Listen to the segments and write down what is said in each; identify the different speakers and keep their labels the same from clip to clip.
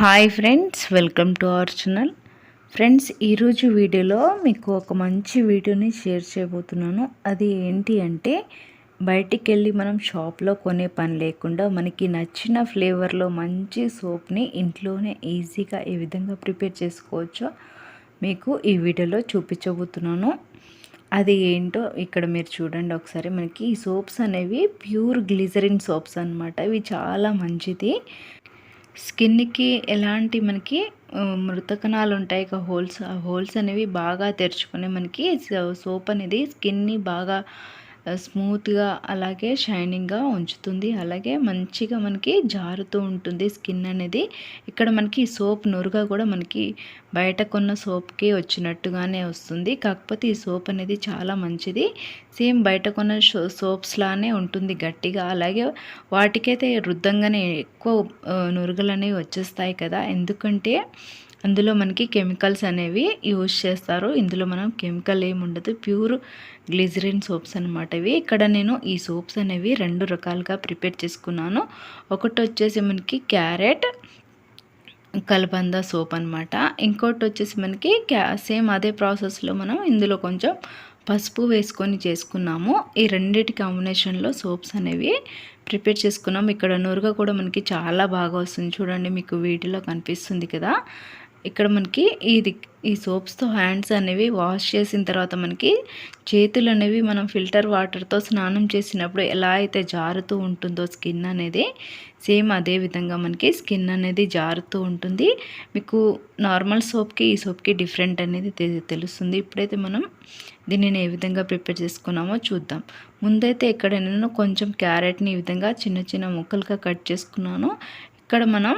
Speaker 1: Hi friends welcome to our channel friends ఈరోజు వీడియోలో మీకు ఒక మంచి వీడియోని షేర్ చేయబోతున్నాను. అది ఏంటి అంటే బయటికి వెళ్ళి మనం షాప్లో కొనే పని లేకుండా మనకి నచ్చిన ఫ్లేవర్లో మంచి సోప్ని ఇంట్లోనే ఈజీగా ఏ విధంగా ప్రిపేర్ చేసుకోవచ్చో. మీకు ఈ వీడియోలో చూపించబోతున్నాను. అది ఏంటో ఇక్కడ మీరు చూడండి ఒకసారి. మనకి ఈ సోప్స్ అనేవి ప్యూర్ గ్లిజరిన్ సోప్స్ అనమాట ఇవి చాలా మంచిది. స్కిన్కి ఎలాంటి మనకి మృత కణాలు ఉంటాయి ఇక హోల్స్ ఆ హోల్స్ అనేవి బాగా తెరుచుకొని మనకి సోప్ అనేది స్కిన్ని బాగా స్మూత్గా అలాగే షైనింగ్గా ఉంచుతుంది. అలాగే మంచిగా మనకి జారుతూ ఉంటుంది స్కిన్ అనేది. ఇక్కడ మనకి సోప్ నురుగా కూడా మనకి బయట కొన్న సోప్కి వచ్చినట్టుగానే వస్తుంది. కాకపోతే ఈ సోప్ అనేది చాలా మంచిది. సేమ్ బయట కొన్న సోప్స్ లానే ఉంటుంది గట్టిగా. అలాగే వాటికైతే రుద్దంగానే ఎక్కువ నురుగలు అనేవి వచ్చేస్తాయి కదా. ఎందుకంటే అందులో మనకి కెమికల్స్ అనేవి యూజ్ చేస్తారు. ఇందులో మనం కెమికల్ ఏమి ఉండదు ప్యూర్ గ్లిజరిన్ సోప్స్ అనమాట ఇవి. ఇక్కడ నేను ఈ సోప్స్ అనేవి రెండు రకాలుగా ప్రిపేర్ చేసుకున్నాను. ఒకటి వచ్చేసి మనకి క్యారెట్ కలబంద సోప్ అనమాట ఇంకోటి వచ్చేసి మనకి క్యా సేమ్ అదే ప్రాసెస్లో మనం ఇందులో కొంచెం పసుపు వేసుకొని చేసుకున్నాము. ఈ రెండింటి కాంబినేషన్లో సోప్స్ అనేవి ప్రిపేర్ చేసుకున్నాం ఇక్కడ నూరుగా కూడా మనకి చాలా బాగా వస్తుంది. చూడండి మీకు వీటిలో కనిపిస్తుంది కదా. ఇక్కడ మనకి ఇది ఈ సోప్స్తో హ్యాండ్స్ అనేవి వాష్ చేసిన తర్వాత మనకి చేతులు అనేవి మనం ఫిల్టర్ వాటర్తో స్నానం చేసినప్పుడు ఎలా అయితే జారుతూ ఉంటుందో స్కిన్ అనేది సేమ్ అదే విధంగా మనకి స్కిన్ అనేది జారుతూ ఉంటుంది. మీకు నార్మల్ సోప్కి ఈ సోప్కి డిఫరెంట్ అనేది తెలుస్తుంది. ఇప్పుడైతే మనం దీనిని ఏ విధంగా ప్రిపేర్ చేసుకున్నామో చూద్దాం. ముందైతే ఇక్కడ నేను కొంచెం క్యారెట్ని ఈ విధంగా చిన్న చిన్న ముక్కలుగా కట్ చేసుకున్నాను. ఇక్కడ మనం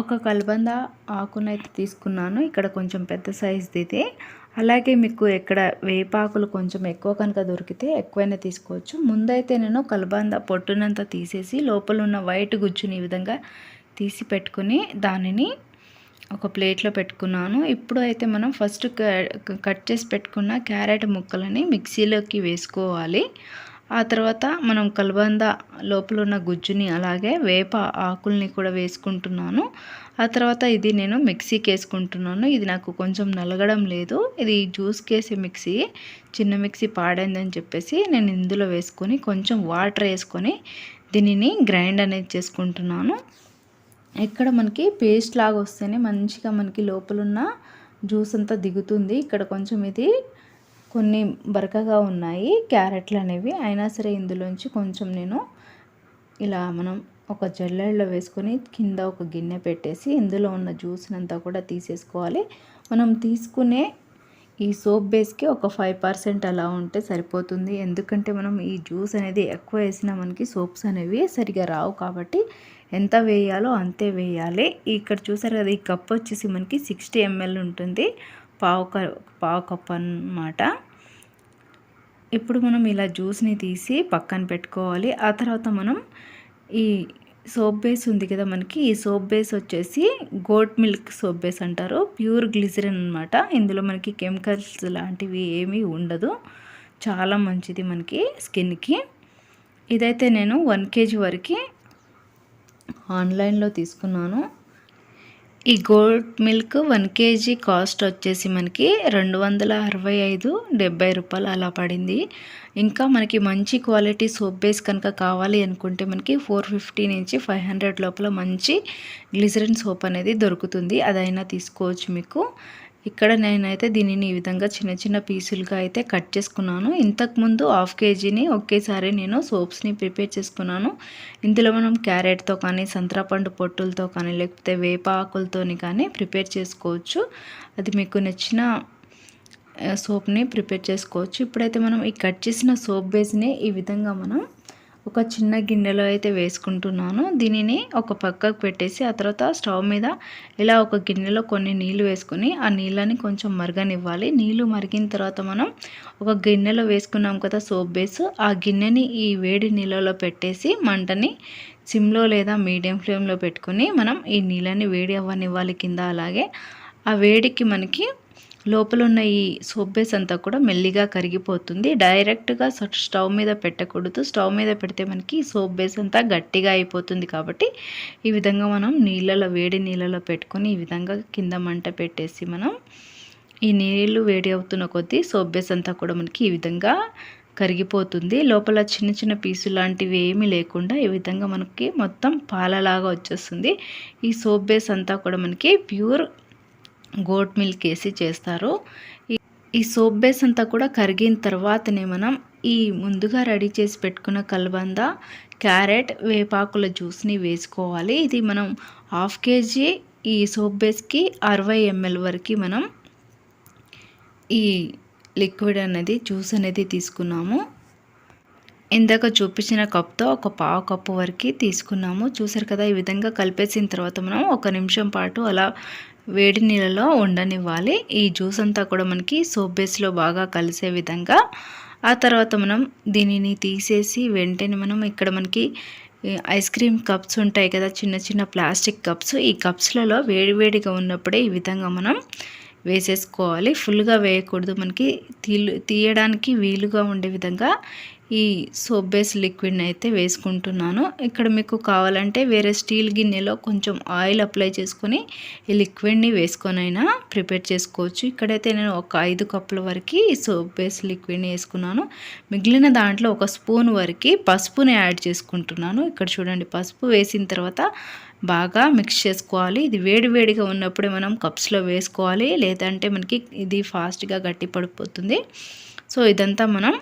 Speaker 1: ఒక కలబంద ఆకునైతే తీసుకున్నాను. ఇక్కడ కొంచెం పెద్ద సైజుది ఇది అలాగే మీకు ఎక్కడ వేపాకులు కొంచెం ఎక్కువ కనుక దొరికితే ఎక్కువైనా తీసుకోవచ్చు. ముందైతే నేను కలబంద పొట్టునంతా తీసేసి లోపల ఉన్న వైట్ గుజ్జుని ఈ విధంగా తీసి పెట్టుకుని దానిని ఒక ప్లేట్లో పెట్టుకున్నాను. ఇప్పుడు అయితే మనం ఫస్ట్ కట్ చేసి పెట్టుకున్న క్యారెట్ ముక్కలని మిక్సీలోకి వేసుకోవాలి. ఆ తర్వాత మనం కలబంద లోపల ఉన్న గుజ్జుని అలాగే వేప ఆకుల్ని కూడా వేసుకుంటున్నాను. ఆ తర్వాత ఇది నేను మిక్సీకి వేసుకుంటున్నాను ఇది నాకు కొంచెం నలగడం లేదు. ఇది జ్యూస్ కేసే మిక్సీ చిన్న మిక్సీ పాడైందని చెప్పేసి నేను ఇందులో వేసుకొని కొంచెం వాటర్ వేసుకొని దీనిని గ్రైండ్ అనేది చేసుకుంటున్నాను. ఇక్కడ మనకి పేస్ట్ లాగా వస్తేనే మంచిగా మనకి లోపలున్న జ్యూస్ అంతా దిగుతుంది. ఇక్కడ కొంచెం ఇది కొన్ని బరకగా ఉన్నాయి క్యారెట్లు అనేవి అయినా సరే ఇందులోంచి కొంచెం నేను ఇలా మనం ఒక జల్లెడలో వేసుకొని కింద ఒక గిన్నె పెట్టేసి ఇందులో ఉన్న జ్యూస్నంతా కూడా తీసేసుకోవాలి. మనం తీసుకునే ఈ సోప్ బేస్కి ఒక ఫైవ్ పర్సెంట్ అలా ఉంటే సరిపోతుంది. ఎందుకంటే మనం ఈ జ్యూస్ అనేది ఎక్కువ వేసినా మనకి సోప్స్ అనేవి సరిగా రావు కాబట్టి ఎంత వేయాలో అంతే వేయాలి. ఇక్కడ చూసారు కదా ఈ కప్ వచ్చేసి మనకి సిక్స్టీ ఎంఎల్ ఉంటుంది. పావు పావు కప్పు అన్నమాట. ఇప్పుడు మనం ఇలా జ్యూస్ని తీసి పక్కన పెట్టుకోవాలి. ఆ తర్వాత మనం ఈ సోప్ బేస్ ఉంది కదా మనకి ఈ సోప్ బేస్ వచ్చేసి గోట్ మిల్క్ సోప్ బేస్ అంటారు. ప్యూర్ గ్లిజరిన్ అనమాట ఇందులో మనకి కెమికల్స్ లాంటివి ఏమీ ఉండదు. చాలా మంచిది మనకి స్కిన్కి. ఇదైతే నేను వన్ కేజీ వరకు ఆన్లైన్లో తీసుకున్నాను. ఈ gold milk one kg cost వచ్చేసి మనకి రెండు వందల అరవై ఐదు డెబ్బై రూపాయలు అలా పడింది. ఇంకా మనకి మంచి క్వాలిటీ సోప్ బేస్ కనుక కావాలి అనుకుంటే మనకి ఫోర్ ఫిఫ్టీ నుంచి ఫైవ్ హండ్రెడ్ లోపల మంచి గ్లిజరిన్ సోప్ అనేది దొరుకుతుంది. అదైనా తీసుకోవచ్చు మీకు. ఇక్కడ నేనైతే దీనిని ఈ విధంగా చిన్న చిన్న పీసులుగా అయితే కట్ చేసుకున్నాను. ఇంతకుముందు హాఫ్ కేజీని ఒకేసారి నేను సోప్స్ని ప్రిపేర్ చేసుకున్నాను. ఇందులో మనం క్యారెట్తో కానీ సంత్రాపండు పొట్టులతో కానీ లేకపోతే వేప ఆకులతోని కానీ ప్రిపేర్ చేసుకోవచ్చు. అది మీకు నచ్చిన సోప్ని ప్రిపేర్ చేసుకోవచ్చు. ఇప్పుడైతే మనం ఈ కట్ చేసిన సోప్ బేస్ని ఈ విధంగా మనం ఒక చిన్న గిన్నెలో అయితే వేసుకుంటున్నాను. దీనిని ఒక పక్కకు పెట్టేసి ఆ తర్వాత స్టవ్ మీద ఇలా ఒక గిన్నెలో కొన్ని నీళ్ళు వేసుకొని ఆ నీళ్ళని కొంచెం మరగనివ్వాలి. నీళ్ళు మరిగిన తర్వాత మనం ఒక గిన్నెలో వేసుకున్నాం కదా సోప్ బేస్ ఆ గిన్నెని ఈ వేడి నీళ్ళలో పెట్టేసి మంటని సిమ్లో లేదా మీడియం ఫ్లేమ్లో పెట్టుకొని మనం ఈ నీళ్ళని వేడి అవ్వనివ్వాలి కింద అలాగే. ఆ వేడికి మనకి లోపల ఉన్న ఈ సోప్ బేస్ అంతా కూడా మెల్లిగా కరిగిపోతుంది. డైరెక్ట్గా స్టవ్ మీద పెట్టకూడదు. స్టవ్ మీద పెడితే మనకి సోప్ బేస్ అంతా గట్టిగా అయిపోతుంది కాబట్టి ఈ విధంగా మనం నీళ్ళలో వేడి నీళ్ళలో పెట్టుకొని ఈ విధంగా కింద మంట పెట్టేసి మనం ఈ నీళ్ళు వేడి అవుతున్న కొద్దీ సోప్ బేస్ అంతా కూడా మనకి ఈ విధంగా కరిగిపోతుంది. లోపల చిన్న చిన్న పీసు లాంటివి ఏమీ లేకుండా ఈ విధంగా మనకి మొత్తం పాలలాగా వచ్చేస్తుంది. ఈ సోప్ బేస్ అంతా కూడా మనకి ప్యూర్ గోట్ మిల్క్ వేసి చేస్తారు. ఈ సోప్ బేస్ అంతా కూడా కరిగిన తర్వాతనే మనం ఈ ముందుగా రెడీ చేసి పెట్టుకున్న కలబంద క్యారెట్ వేపాకుల జ్యూస్ని వేసుకోవాలి. ఇది మనం హాఫ్ కేజీ ఈ సోప్ బేస్కి అరవై ఎంఎల్ వరకు మనం ఈ లిక్విడ్ అనేది జ్యూస్ అనేది తీసుకున్నాము. ఇందాక చూపించిన కప్తో ఒక పావు కప్పు వరకు తీసుకున్నాము. చూసారు కదా ఈ విధంగా కలిపేసిన తర్వాత మనం ఒక నిమిషం పాటు అలా వేడి నీళ్ళలో ఉండనివ్వాలి. ఈ జ్యూస్ అంతా కూడా మనకి సోప్ బేస్లో బాగా కలిసే విధంగా. ఆ తర్వాత మనం దీనిని తీసేసి వెంటనే మనం ఇక్కడ మనకి ఐస్ క్రీమ్ కప్స్ ఉంటాయి కదా చిన్న చిన్న ప్లాస్టిక్ కప్స్. ఈ కప్స్లలో వేడివేడిగా ఉన్నప్పుడే ఈ విధంగా మనం వేసేసుకోవాలి. ఫుల్గా వేయకూడదు. మనకి తీయడానికి వీలుగా ఉండే విధంగా ఈ సోప్ బేస్ లిక్విడ్ని అయితే వేసుకుంటున్నాను. ఇక్కడ మీకు కావాలంటే వేరే స్టీల్ గిన్నెలో కొంచెం ఆయిల్ అప్లై చేసుకొని ఈ లిక్విడ్ని వేసుకొనైనా ప్రిపేర్ చేసుకోవచ్చు. ఇక్కడైతే నేను ఒక ఐదు కప్పుల వరకు ఈ సోప్ బేస్ లిక్విడ్ని వేసుకున్నాను. మిగిలిన దాంట్లో ఒక స్పూన్ వరకు పసుపుని యాడ్ చేసుకుంటున్నాను. ఇక్కడ చూడండి పసుపు వేసిన తర్వాత బాగా మిక్స్ చేసుకోవాలి. ఇది వేడివేడిగా ఉన్నప్పుడే మనం కప్స్లో వేసుకోవాలి. లేదంటే మనకి ఇది ఫాస్ట్గా గట్టి పడిపోతుంది సో ఇదంతా మనం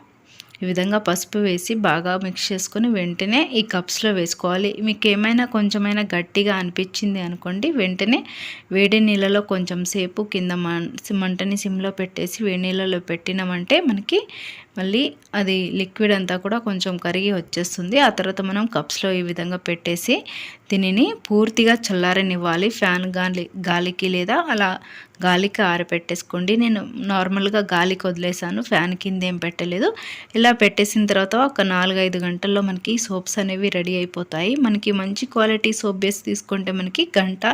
Speaker 1: ఈ విధంగా పసుపు వేసి బాగా మిక్స్ చేసుకొని వెంటనే ఈ కప్స్లో వేసుకోవాలి. మీకు ఏమైనా కొంచెమైనా గట్టిగా అనిపించింది అనుకోండి వెంటనే వేడి నీళ్ళలో కొంచెం సేపు కింద మంటని సిమ్లో పెట్టేసి వేడి నీళ్ళలో పెట్టినామంటే మనకి మళ్ళీ అది లిక్విడ్ అంతా కూడా కొంచెం కరిగి వచ్చేస్తుంది. ఆ తర్వాత మనం కప్స్లో ఈ విధంగా పెట్టేసి దీనిని పూర్తిగా చల్లారనివ్వాలి. ఫ్యాన్ గాలి గాలికి లేదా అలా గాలికి ఆరపెట్టేసుకోండి. నేను నార్మల్గా గాలికి వదిలేసాను. ఫ్యాన్ కింద ఏం పెట్టలేదు. ఇలా పెట్టేసిన తర్వాత ఒక నాలుగైదు గంటల్లో మనకి సోప్స్ అనేవి రెడీ అయిపోతాయి. మనకి మంచి క్వాలిటీ సోప్ బేస్ తీసుకుంటే మనకి గంట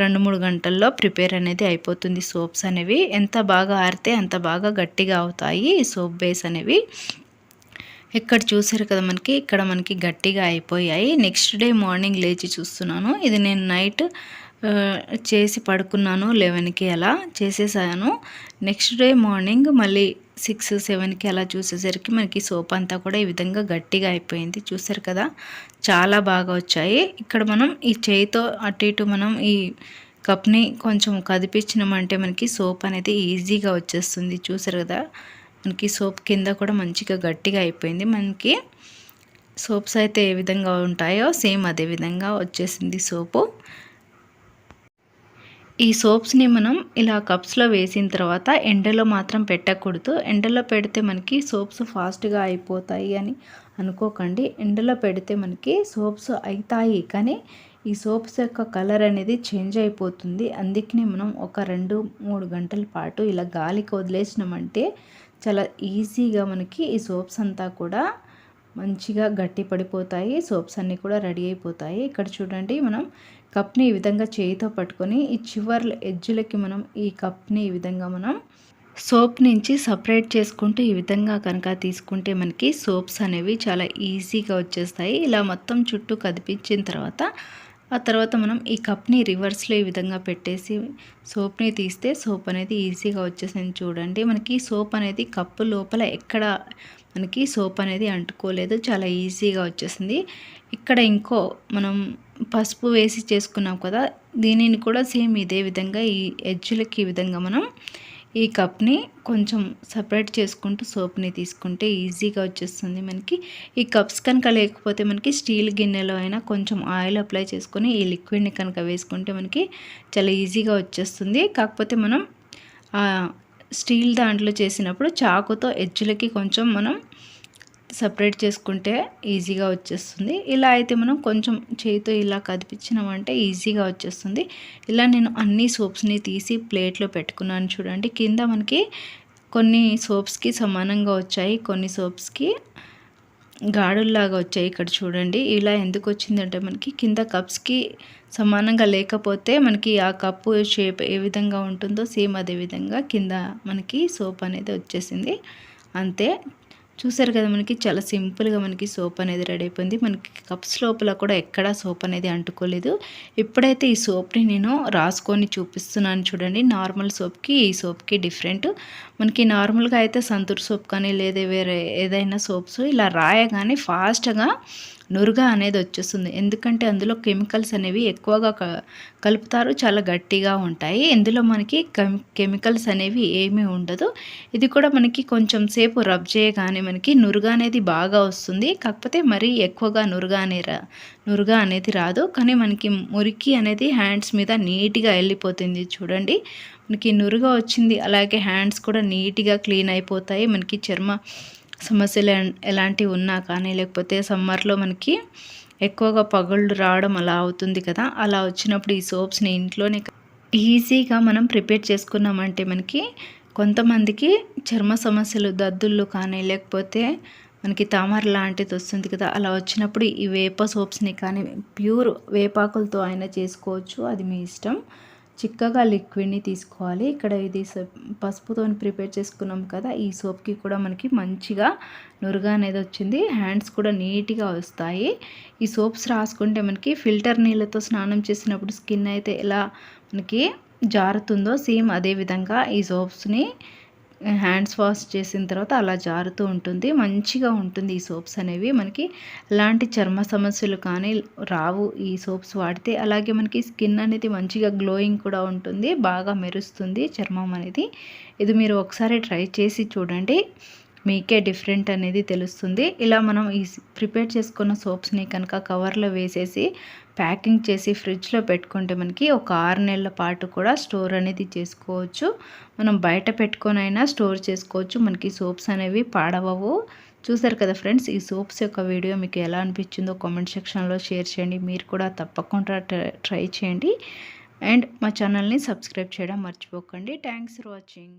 Speaker 1: రెండు మూడు గంటల్లో ప్రిపేర్ అనేది అయిపోతుంది. సోప్స్ అనేవి ఎంత బాగా ఆరితే అంత బాగా గట్టిగా అవుతాయి సోప్ బేస్ అనేవి. ఇక్కడ చూసారు కదా మనకి? ఇక్కడ మనకి గట్టిగా అయిపోయాయి. నెక్స్ట్ డే మార్నింగ్ లేచి చూస్తున్నాను. ఇది నేను నైట్ చేసి పడుకున్నాను లెవెన్కి అలా చేసేసాను. నెక్స్ట్ డే మార్నింగ్ మళ్ళీ సిక్స్ సెవెన్కి అలా చూసేసరికి మనకి సోప్ అంతా కూడా ఈ విధంగా గట్టిగా అయిపోయింది. చూసారు కదా? చాలా బాగా వచ్చాయి. ఇక్కడ మనం ఈ చేయితో అటు ఇటు మనం ఈ కప్ని కొంచెం కదిపించినామంటే మనకి సోప్ అనేది ఈజీగా వచ్చేస్తుంది. చూసారు కదా? మనకి సోప్ కింద కూడా మంచిగా గట్టిగా అయిపోయింది. మనకి సోప్స్ అయితే ఏ విధంగా ఉంటాయో సేమ్ అదే విధంగా వచ్చేసింది సోపు. ఈ సోప్స్ని మనం ఇలా కప్స్లో వేసిన తర్వాత ఎండలో మాత్రం పెట్టకూడదు. ఎండలో పెడితే మనకి సోప్స్ ఫాస్ట్గా అయిపోతాయి అని అనుకోకండి. ఎండలో పెడితే మనకి సోప్స్ అవుతాయి కానీ ఈ సోప్స్ యొక్క కలర్ అనేది చేంజ్ అయిపోతుంది. అందుకనే మనం ఒక రెండు మూడు గంటల పాటు ఇలా గాలికి వదిలేసినామంటే చాలా ఈజీగా మనకి ఈ సోప్స్ అంతా కూడా మంచిగా గట్టి పడిపోతాయి సోప్స్ అన్నీ కూడా రెడీ అయిపోతాయి. ఇక్కడ చూడండి మనం కప్ని ఈ విధంగా చేయితో పట్టుకొని ఈ చివర్ల ఎడ్జులకి మనం ఈ కప్ని ఈ విధంగా మనం సోప్ నుంచి సపరేట్ చేసుకుంటూ ఈ విధంగా కనుక తీసుకుంటే మనకి సోప్స్ అనేవి చాలా ఈజీగా వచ్చేస్తాయి. ఇలా మొత్తం చుట్టూ కదిపించిన తర్వాత ఆ తర్వాత మనం ఈ కప్ని రివర్స్లో ఈ విధంగా పెట్టేసి సోప్ని తీస్తే సోప్ అనేది ఈజీగా వచ్చేసింది చూడండి. మనకి సోప్ అనేది కప్పు లోపల ఎక్కడ మనకి సోప్ అనేది అంటుకోలేదు. చాలా ఈజీగా వచ్చేసింది. ఇక్కడ ఇంకో మనం పసుపు వేసి చేసుకున్నాం కదా దీనిని కూడా సేమ్ ఇదే విధంగా ఈ ఎడ్జులకి ఈ విధంగా మనం ఈ కప్ని కొంచెం సపరేట్ చేసుకుంటూ సోప్ని తీసుకుంటే ఈజీగా వచ్చేస్తుంది మనకి. ఈ కప్స్ కనుక లేకపోతే మనకి స్టీల్ గిన్నెలో అయినా కొంచెం ఆయిల్ అప్లై చేసుకొని ఈ లిక్విడ్ని కనుక వేసుకుంటే మనకి చాలా ఈజీగా వచ్చేస్తుంది. కాకపోతే మనం స్టీల్ దాంట్లో చేసినప్పుడు చాకుతో ఎజ్జులకి కొంచెం మనం సపరేట్ చేసుకుంటే ఈజీగా వచ్చేస్తుంది. ఇలా అయితే మనం కొంచెం చేతితో ఇలా కదిపించినామంటే ఈజీగా వచ్చేస్తుంది. ఇలా నేను అన్ని సోప్స్ని తీసి ప్లేట్లో పెట్టుకున్నాను చూడండి. కింద మనకి కొన్ని సోప్స్కి సమానంగా వచ్చాయి. కొన్ని సోప్స్కి గాడుల్లాగా వచ్చాయి ఇక్కడ చూడండి. ఇలా ఎందుకు వచ్చిందంటే మనకి కింద కప్స్కి సమానంగా లేకపోతే మనకి ఆ కప్పు షేప్ ఏ విధంగా ఉంటుందో సేమ్ అదే విధంగా కింద మనకి సోప్ అనేది వచ్చేసింది. అంతే. చూసారు కదా మనకి చాలా సింపుల్గా మనకి సోప్ అనేది రెడీ అయిపోయింది. మనకి కప్స్ లోపల కూడా ఎక్కడా సోప్ అనేది అంటుకోలేదు. ఎప్పుడైతే ఈ సోప్ని నేను రాసుకొని చూపిస్తున్నాను చూడండి. నార్మల్ సోప్కి ఈ సోప్కి డిఫరెంట్. మనకి నార్మల్గా అయితే సంతూర్ సోప్ కానీ లేదా వేరే ఏదైనా సోప్స్ ఇలా రాయగానే ఫాస్ట్గా నురుగా అనేది వచ్చేస్తుంది. ఎందుకంటే అందులో కెమికల్స్ అనేవి ఎక్కువగా కలుపుతారు చాలా గట్టిగా ఉంటాయి. ఇందులో మనకి కెమికల్స్ అనేవి ఏమీ ఉండదు. ఇది కూడా మనకి కొంచెం సేపు రబ్ చేయగానే మనకి నురుగా అనేది బాగా వస్తుంది. కాకపోతే మరీ ఎక్కువగా నురుగా అనే నురుగా అనేది రాదు. కానీ మనకి మురికి అనేది హ్యాండ్స్ మీద నీట్గా వెళ్ళిపోతుంది చూడండి. మనకి నురుగా వచ్చింది అలాగే హ్యాండ్స్ కూడా నీట్గా క్లీన్ అయిపోతాయి. మనకి చర్మ సమస్యలు ఎలాంటివి ఉన్నా కానీ లేకపోతే సమ్మర్లో మనకి ఎక్కువగా పగుళ్ళు రావడం అలా అవుతుంది కదా. అలా వచ్చినప్పుడు ఈ సోప్స్ని ఇంట్లోనే ఈజీగా మనం ప్రిపేర్ చేసుకున్నామంటే మనకి కొంతమందికి చర్మ సమస్యలు దద్దుళ్ళు కానీ లేకపోతే మనకి తామర లాంటిది వస్తుంది కదా. అలా వచ్చినప్పుడు ఈ వేప సోప్స్ని కానీ ప్యూర్ వేపాకులతో అయినా చేసుకోవచ్చు. అది మీ ఇష్టం. చిక్కగా లిక్విడ్ని తీసుకోవాలి. ఇక్కడ ఇది పసుపుతో ప్రిపేర్ చేసుకున్నాం కదా ఈ సోప్కి కూడా మనకి మంచిగా నురుగా అనేది వచ్చింది. హ్యాండ్స్ కూడా నీట్గా వస్తాయి. ఈ సోప్స్ రాసుకుంటే మనకి ఫిల్టర్ నీళ్ళతో స్నానం చేసినప్పుడు స్కిన్ అయితే ఎలా మనకి జారుతుందో సేమ్ అదే విధంగా ఈ సోప్స్ని హ్యాండ్స్ వాష్ చేసిన తర్వాత అలా జారుతూ ఉంటుంది. మంచిగా ఉంటుంది ఈ సోప్స్ అనేవి. మనకి ఎలాంటి చర్మ సమస్యలు కానీ రావు ఈ సోప్స్ వాడితే. అలాగే మనకి స్కిన్ అనేది మంచిగా గ్లోయింగ్ కూడా ఉంటుంది. బాగా మెరుస్తుంది చర్మం అనేది. ఇది మీరు ఒకసారి ట్రై చేసి చూడండి. మీకే డిఫరెంట్ అనేది తెలుస్తుంది. ఇలా మనం ఈ ప్రిపేర్ చేసుకున్న సోప్స్ని కనుక కవర్లో వేసేసి ప్యాకింగ్ చేసి ఫ్రిడ్జ్లో పెట్టుకుంటే మనకి ఒక ఆరు నెలల పాటు కూడా స్టోర్ అనేది చేసుకోవచ్చు. మనం బయట పెట్టుకొనైనా స్టోర్ చేసుకోవచ్చు. మనకి సోప్స్ అనేవి పాడవవు. చూసారు కదా ఫ్రెండ్స్ ఈ సోప్స్ యొక్క వీడియో మీకు ఎలా అనిపించిందో కామెంట్ సెక్షన్లో షేర్ చేయండి. మీరు కూడా తప్పకుండా ట్రై చేయండి. అండ్ మా ఛానల్ని సబ్స్క్రైబ్ చేయడం మర్చిపోకండి. Thanks for watching.